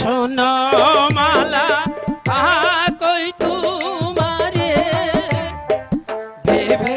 শোনো মালা কই তোমারে? ভেবে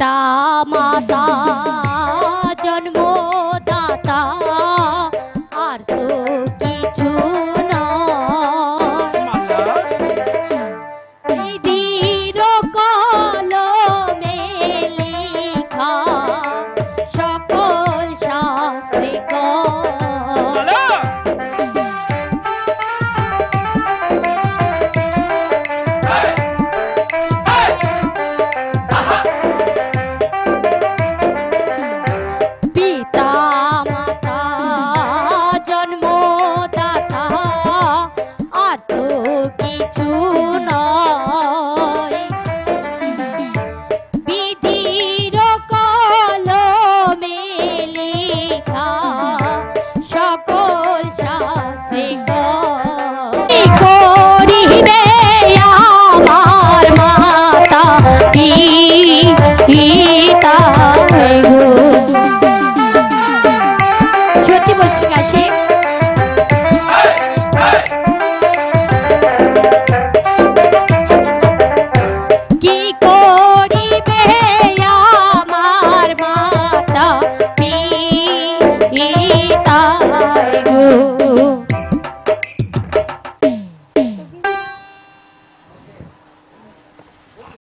পিতা মাতা জন্মদাতা আর তো পিতা মাতা